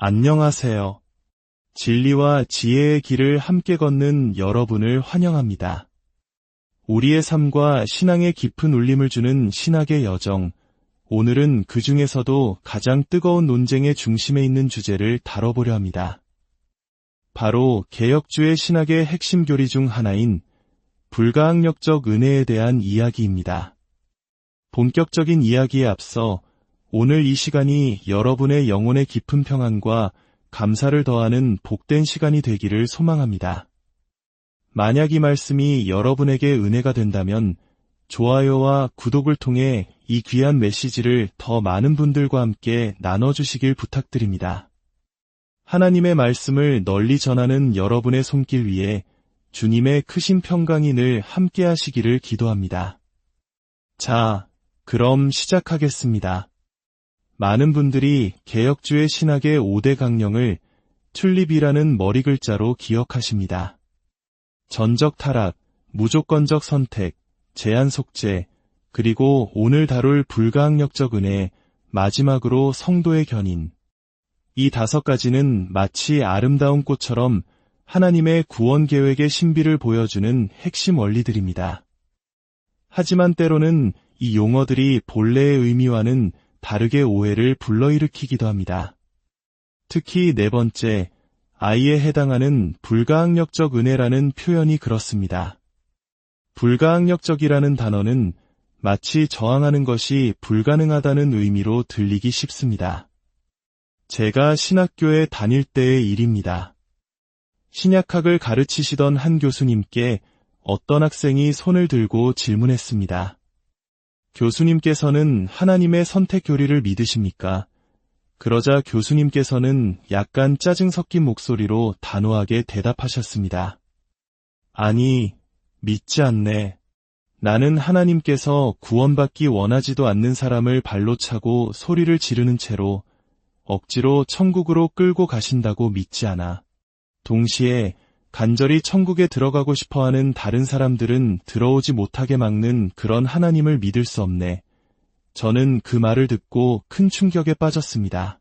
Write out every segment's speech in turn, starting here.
안녕하세요. 진리와 지혜의 길을 함께 걷는 여러분을 환영합니다. 우리의 삶과 신앙의 깊은 울림을 주는 신학의 여정, 오늘은 그 중에서도 가장 뜨거운 논쟁의 중심에 있는 주제를 다뤄보려 합니다. 바로 개혁주의 신학의 핵심 교리 중 하나인 불가항력적 은혜에 대한 이야기입니다. 본격적인 이야기에 앞서 오늘 이 시간이 여러분의 영혼의 깊은 평안과 감사를 더하는 복된 시간이 되기를 소망합니다. 만약 이 말씀이 여러분에게 은혜가 된다면 좋아요와 구독을 통해 이 귀한 메시지를 더 많은 분들과 함께 나눠주시길 부탁드립니다. 하나님의 말씀을 널리 전하는 여러분의 손길 위에 주님의 크신 평강이 늘 함께 하시기를 기도합니다. 자, 그럼 시작하겠습니다. 많은 분들이 개혁주의 신학의 5대 강령을 튤립이라는 머리 글자로 기억하십니다. 전적 타락, 무조건적 선택, 제한 속죄, 그리고 오늘 다룰 불가항력적 은혜, 마지막으로 성도의 견인. 이 다섯 가지는 마치 아름다운 꽃처럼 하나님의 구원 계획의 신비를 보여주는 핵심 원리들입니다. 하지만 때로는 이 용어들이 본래의 의미와는 다르게 오해를 불러일으키기도 합니다. 특히 네 번째, 아이에 해당하는 불가항력적 은혜라는 표현이 그렇습니다. 불가항력적이라는 단어는 마치 저항하는 것이 불가능하다는 의미로 들리기 쉽습니다. 제가 신학교에 다닐 때의 일입니다. 신약학을 가르치시던 한 교수님께 어떤 학생이 손을 들고 질문했습니다. 교수님께서는 하나님의 선택 교리를 믿으십니까? 그러자 교수님께서는 약간 짜증 섞인 목소리로 단호하게 대답하셨습니다. 아니, 믿지 않네. 나는 하나님께서 구원받기 원하지도 않는 사람을 발로 차고 소리를 지르는 채로 억지로 천국으로 끌고 가신다고 믿지 않아. 동시에 간절히 천국에 들어가고 싶어 하는 다른 사람들은 들어오지 못하게 막는 그런 하나님을 믿을 수 없네. 저는 그 말을 듣고 큰 충격에 빠졌습니다.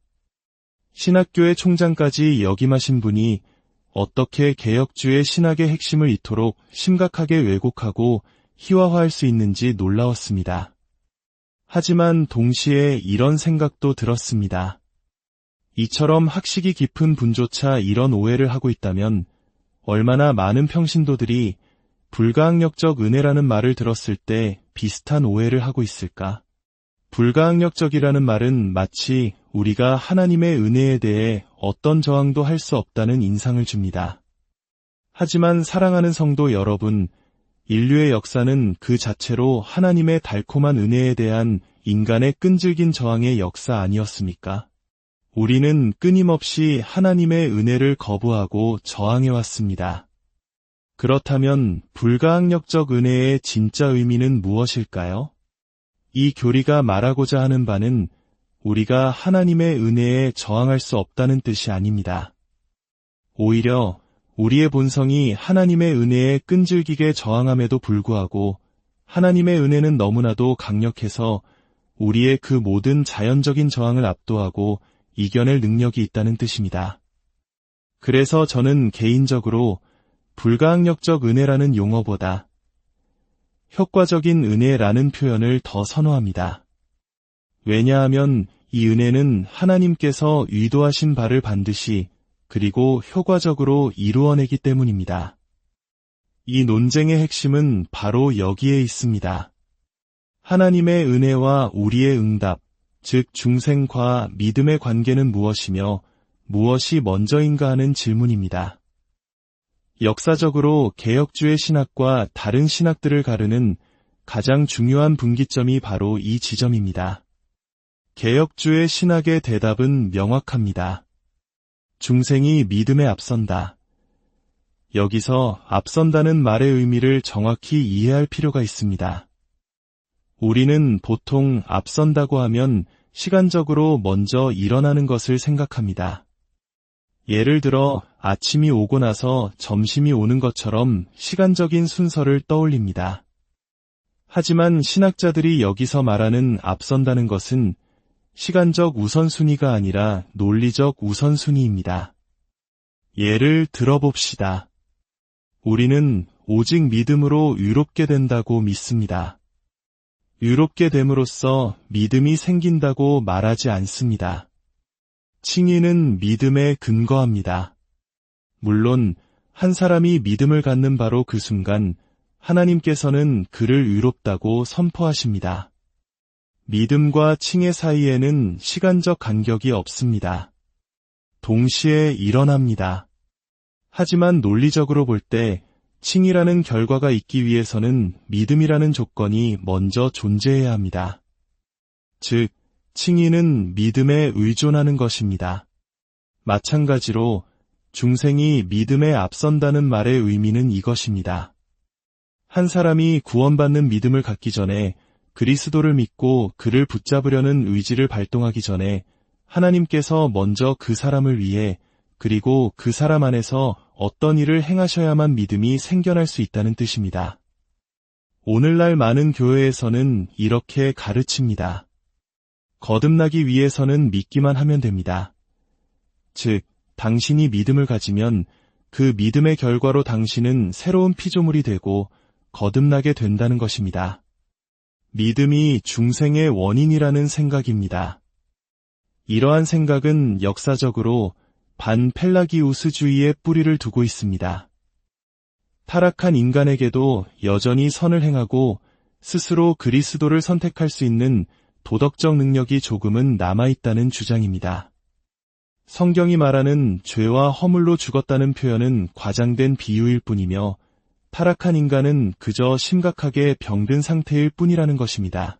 신학교의 총장까지 역임하신 분이 어떻게 개혁주의 신학의 핵심을 이토록 심각하게 왜곡하고 희화화할 수 있는지 놀라웠습니다. 하지만 동시에 이런 생각도 들었습니다. 이처럼 학식이 깊은 분조차 이런 오해를 하고 있다면 얼마나 많은 평신도들이 불가항력적 은혜라는 말을 들었을 때 비슷한 오해를 하고 있을까? 불가항력적이라는 말은 마치 우리가 하나님의 은혜에 대해 어떤 저항도 할 수 없다는 인상을 줍니다. 하지만 사랑하는 성도 여러분, 인류의 역사는 그 자체로 하나님의 달콤한 은혜에 대한 인간의 끈질긴 저항의 역사 아니었습니까? 우리는 끊임없이 하나님의 은혜를 거부하고 저항해왔습니다. 그렇다면 불가항력적 은혜의 진짜 의미는 무엇일까요? 이 교리가 말하고자 하는 바는 우리가 하나님의 은혜에 저항할 수 없다는 뜻이 아닙니다. 오히려 우리의 본성이 하나님의 은혜에 끈질기게 저항함에도 불구하고 하나님의 은혜는 너무나도 강력해서 우리의 그 모든 자연적인 저항을 압도하고 이겨낼 능력이 있다는 뜻입니다. 그래서 저는 개인적으로 불가항력적 은혜라는 용어보다 효과적인 은혜라는 표현을 더 선호합니다. 왜냐하면 이 은혜는 하나님께서 의도하신 바를 반드시 그리고 효과적으로 이루어내기 때문입니다. 이 논쟁의 핵심은 바로 여기에 있습니다. 하나님의 은혜와 우리의 응답, 즉 중생과 믿음의 관계는 무엇이며 무엇이 먼저인가 하는 질문입니다. 역사적으로 개혁주의 신학과 다른 신학들을 가르는 가장 중요한 분기점이 바로 이 지점입니다. 개혁주의 신학의 대답은 명확합니다. 중생이 믿음에 앞선다. 여기서 앞선다는 말의 의미를 정확히 이해할 필요가 있습니다. 우리는 보통 앞선다고 하면 시간적으로 먼저 일어나는 것을 생각합니다. 예를 들어 아침이 오고 나서 점심이 오는 것처럼 시간적인 순서를 떠올립니다. 하지만 신학자들이 여기서 말하는 앞선다는 것은 시간적 우선순위가 아니라 논리적 우선순위입니다. 예를 들어봅시다. 우리는 오직 믿음으로 의롭게 된다고 믿습니다. 의롭게 됨으로써 믿음이 생긴다고 말하지 않습니다. 칭의는 믿음에 근거합니다. 물론 한 사람이 믿음을 갖는 바로 그 순간 하나님께서는 그를 의롭다고 선포하십니다. 믿음과 칭의 사이에는 시간적 간격이 없습니다. 동시에 일어납니다. 하지만 논리적으로 볼 때 칭이라는 결과가 있기 위해서는 믿음이라는 조건이 먼저 존재해야 합니다. 즉, 칭의는 믿음에 의존하는 것입니다. 마찬가지로 중생이 믿음에 앞선다는 말의 의미는 이것입니다. 한 사람이 구원받는 믿음을 갖기 전에 그리스도를 믿고 그를 붙잡으려는 의지를 발동하기 전에 하나님께서 먼저 그 사람을 위해 그리고 그 사람 안에서 어떤 일을 행하셔야만 믿음이 생겨날 수 있다는 뜻입니다. 오늘날 많은 교회에서는 이렇게 가르칩니다. 거듭나기 위해서는 믿기만 하면 됩니다. 즉, 당신이 믿음을 가지면 그 믿음의 결과로 당신은 새로운 피조물이 되고 거듭나게 된다는 것입니다. 믿음이 중생의 원인이라는 생각입니다. 이러한 생각은 역사적으로 반펠라기우스주의의 뿌리를 두고 있습니다. 타락한 인간에게도 여전히 선을 행하고 스스로 그리스도를 선택할 수 있는 도덕적 능력이 조금은 남아있다는 주장입니다. 성경이 말하는 죄와 허물로 죽었다는 표현은 과장된 비유일 뿐이며 타락한 인간은 그저 심각하게 병든 상태일 뿐이라는 것입니다.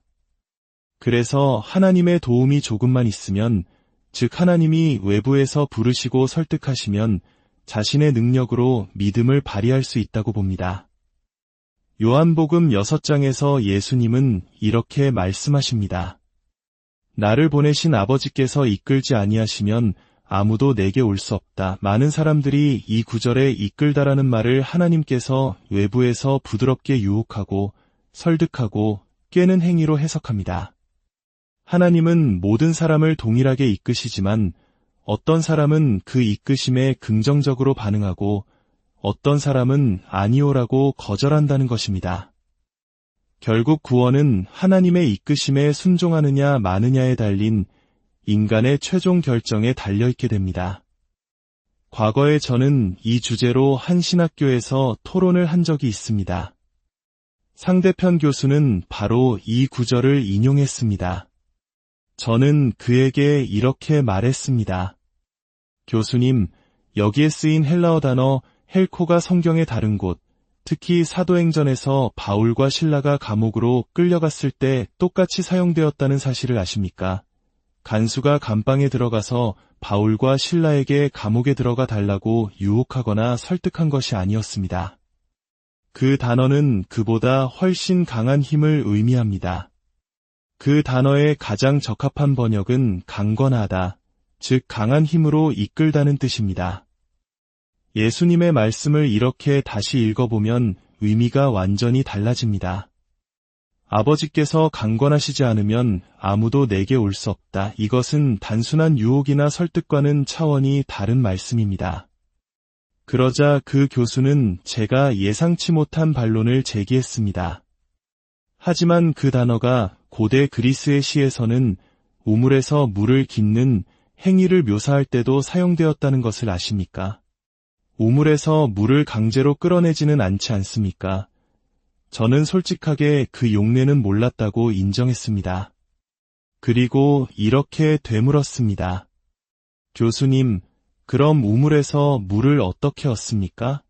그래서 하나님의 도움이 조금만 있으면, 즉 하나님이 외부에서 부르시고 설득하시면 자신의 능력으로 믿음을 발휘할 수 있다고 봅니다. 요한복음 6장에서 예수님은 이렇게 말씀하십니다. 나를 보내신 아버지께서 이끌지 아니하시면 아무도 내게 올 수 없다. 많은 사람들이 이 구절에 이끌다라는 말을 하나님께서 외부에서 부드럽게 유혹하고 설득하고 깨는 행위로 해석합니다. 하나님은 모든 사람을 동일하게 이끄시지만 어떤 사람은 그 이끄심에 긍정적으로 반응하고 어떤 사람은 아니오라고 거절한다는 것입니다. 결국 구원은 하나님의 이끄심에 순종하느냐 마느냐에 달린 인간의 최종 결정에 달려있게 됩니다. 과거에 저는 이 주제로 한 신학교에서 토론을 한 적이 있습니다. 상대편 교수는 바로 이 구절을 인용했습니다. 저는 그에게 이렇게 말했습니다. 교수님, 여기에 쓰인 헬라어 단어 헬코가 성경의 다른 곳, 특히 사도행전에서 바울과 신라가 감옥으로 끌려갔을 때 똑같이 사용되었다는 사실을 아십니까? 간수가 감방에 들어가서 바울과 신라에게 감옥에 들어가 달라고 유혹하거나 설득한 것이 아니었습니다. 그 단어는 그보다 훨씬 강한 힘을 의미합니다. 그 단어의 가장 적합한 번역은 강건하다, 즉 강한 힘으로 이끌다는 뜻입니다. 예수님의 말씀을 이렇게 다시 읽어보면 의미가 완전히 달라집니다. 아버지께서 강권하시지 않으면 아무도 내게 올 수 없다. 이것은 단순한 유혹이나 설득과는 차원이 다른 말씀입니다. 그러자 그 교수는 제가 예상치 못한 반론을 제기했습니다. 하지만 그 단어가 고대 그리스의 시에서는 우물에서 물을 깃는 행위를 묘사할 때도 사용되었다는 것을 아십니까? 우물에서 물을 강제로 끌어내지는 않지 않습니까? 저는 솔직하게 그 용례는 몰랐다고 인정했습니다. 그리고 이렇게 되물었습니다. 교수님, 그럼 우물에서 물을 어떻게 얻습니까?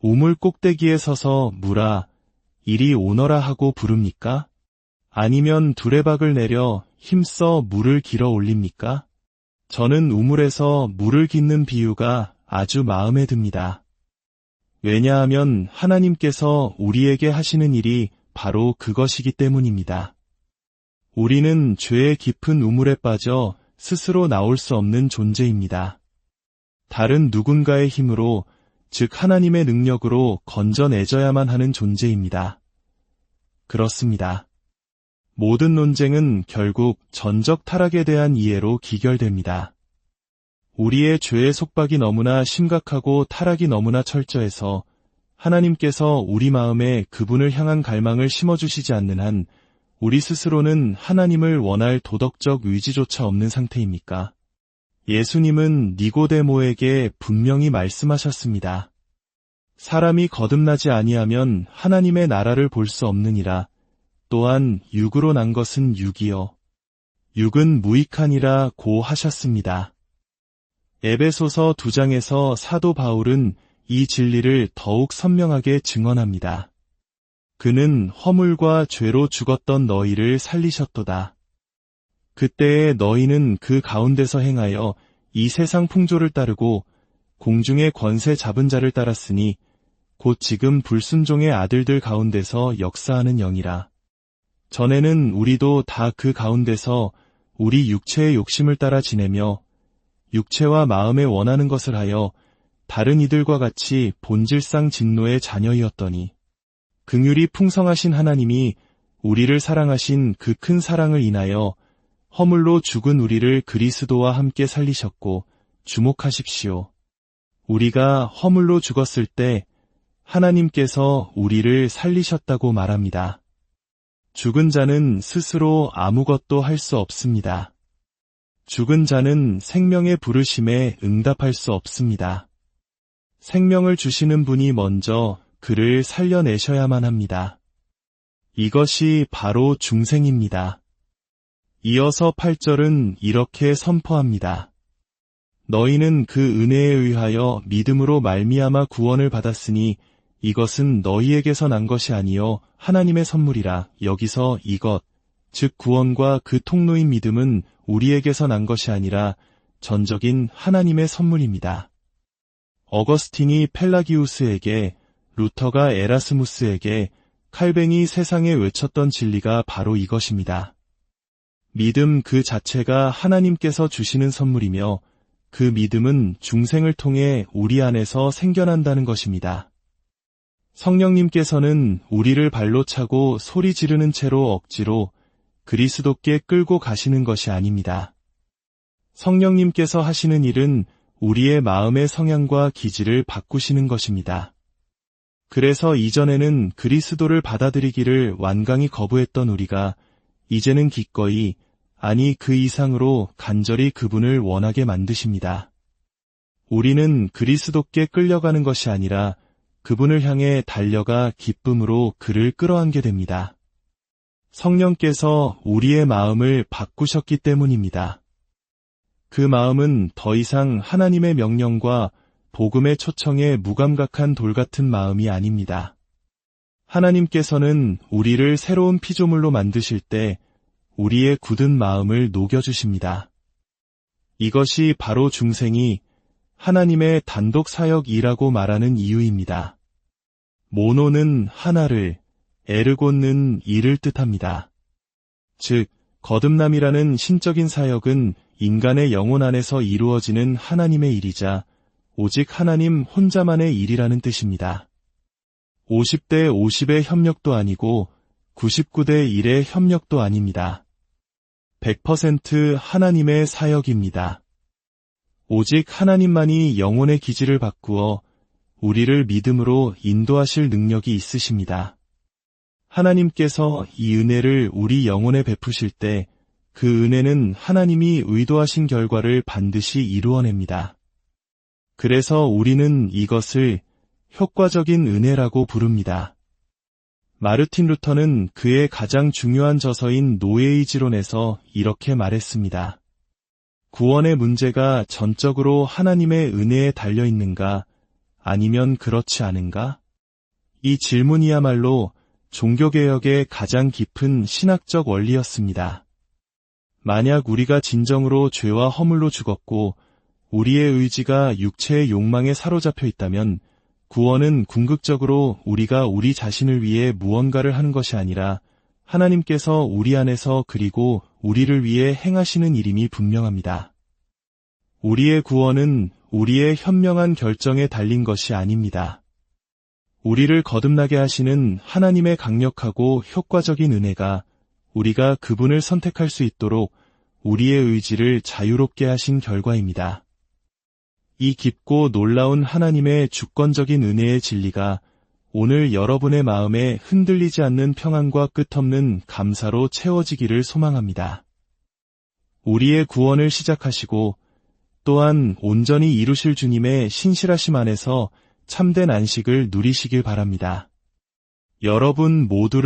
우물 꼭대기에 서서 물아, 이리 오너라 하고 부릅니까? 아니면 두레박을 내려 힘써 물을 길어 올립니까? 저는 우물에서 물을 깃는 비유가 아주 마음에 듭니다. 왜냐하면 하나님께서 우리에게 하시는 일이 바로 그것이기 때문입니다. 우리는 죄의 깊은 우물에 빠져 스스로 나올 수 없는 존재입니다. 다른 누군가의 힘으로, 즉 하나님의 능력으로 건져내져야만 하는 존재입니다. 그렇습니다. 모든 논쟁은 결국 전적 타락에 대한 이해로 기결됩니다. 우리의 죄의 속박이 너무나 심각하고 타락이 너무나 철저해서 하나님께서 우리 마음에 그분을 향한 갈망을 심어주시지 않는 한 우리 스스로는 하나님을 원할 도덕적 의지조차 없는 상태입니까? 예수님은 니고데모에게 분명히 말씀하셨습니다. 사람이 거듭나지 아니하면 하나님의 나라를 볼 수 없느니라. 또한 육으로 난 것은 육이요. 육은 무익하니라 고 하셨습니다. 에베소서 두 장에서 사도 바울은 이 진리를 더욱 선명하게 증언합니다. 그는 허물과 죄로 죽었던 너희를 살리셨도다. 그때에 너희는 그 가운데서 행하여 이 세상 풍조를 따르고 공중의 권세 잡은 자를 따랐으니 곧 지금 불순종의 아들들 가운데서 역사하는 영이라. 전에는 우리도 다 그 가운데서 우리 육체의 욕심을 따라 지내며 육체와 마음에 원하는 것을 하여 다른 이들과 같이 본질상 진노의 자녀이었더니 긍휼이 풍성하신 하나님이 우리를 사랑하신 그 큰 사랑을 인하여 허물로 죽은 우리를 그리스도와 함께 살리셨고 주목하십시오. 우리가 허물로 죽었을 때 하나님께서 우리를 살리셨다고 말합니다. 죽은 자는 스스로 아무것도 할 수 없습니다. 죽은 자는 생명의 부르심에 응답할 수 없습니다. 생명을 주시는 분이 먼저 그를 살려내셔야만 합니다. 이것이 바로 중생입니다. 이어서 8절은 이렇게 선포합니다. 너희는 그 은혜에 의하여 믿음으로 말미암아 구원을 받았으니 이것은 너희에게서 난 것이 아니요 하나님의 선물이라 여기서 이것 즉 구원과 그 통로인 믿음은 우리에게서 난 것이 아니라 전적인 하나님의 선물입니다. 어거스틴이 펠라기우스에게 루터가 에라스무스에게 칼뱅이 세상에 외쳤던 진리가 바로 이것입니다. 믿음 그 자체가 하나님께서 주시는 선물이며 그 믿음은 중생을 통해 우리 안에서 생겨난다는 것입니다. 성령님께서는 우리를 발로 차고 소리 지르는 채로 억지로 그리스도께 끌고 가시는 것이 아닙니다. 성령님께서 하시는 일은 우리의 마음의 성향과 기질을 바꾸시는 것입니다. 그래서 이전에는 그리스도를 받아들이기를 완강히 거부했던 우리가 이제는 기꺼이 아니 그 이상으로 간절히 그분을 원하게 만드십니다. 우리는 그리스도께 끌려가는 것이 아니라 그분을 향해 달려가 기쁨으로 그를 끌어안게 됩니다. 성령께서 우리의 마음을 바꾸셨기 때문입니다. 그 마음은 더 이상 하나님의 명령과 복음의 초청에 무감각한 돌 같은 마음이 아닙니다. 하나님께서는 우리를 새로운 피조물로 만드실 때 우리의 굳은 마음을 녹여주십니다. 이것이 바로 중생이 하나님의 단독 사역이라고 말하는 이유입니다. 모노는 하나를, 에르곤는 이를 뜻합니다. 즉, 거듭남이라는 신적인 사역은 인간의 영혼 안에서 이루어지는 하나님의 일이자 오직 하나님 혼자만의 일이라는 뜻입니다. 50대 50의 협력도 아니고 99대 1의 협력도 아닙니다. 100% 하나님의 사역입니다. 오직 하나님만이 영혼의 기질을 바꾸어 우리를 믿음으로 인도하실 능력이 있으십니다. 하나님께서 이 은혜를 우리 영혼에 베푸실 때 그 은혜는 하나님이 의도하신 결과를 반드시 이루어냅니다. 그래서 우리는 이것을 효과적인 은혜라고 부릅니다. 마르틴 루터는 그의 가장 중요한 저서인 노예의 지론에서 이렇게 말했습니다. 구원의 문제가 전적으로 하나님의 은혜에 달려 있는가 아니면 그렇지 않은가? 이 질문이야말로 종교개혁의 가장 깊은 신학적 원리였습니다. 만약 우리가 진정으로 죄와 허물로 죽었고 우리의 의지가 육체의 욕망에 사로잡혀 있다면 구원은 궁극적으로 우리가 우리 자신을 위해 무언가를 하는 것이 아니라 하나님께서 우리 안에서 그리고 우리를 위해 행하시는 일임이 분명합니다. 우리의 구원은 우리의 현명한 결정에 달린 것이 아닙니다. 우리를 거듭나게 하시는 하나님의 강력하고 효과적인 은혜가 우리가 그분을 선택할 수 있도록 우리의 의지를 자유롭게 하신 결과입니다. 이 깊고 놀라운 하나님의 주권적인 은혜의 진리가 오늘 여러분의 마음에 흔들리지 않는 평안과 끝없는 감사로 채워지기를 소망합니다. 우리의 구원을 시작하시고 또한 온전히 이루실 주님의 신실하심 안에서 참된 안식을 누리시길 바랍니다. 여러분 모두를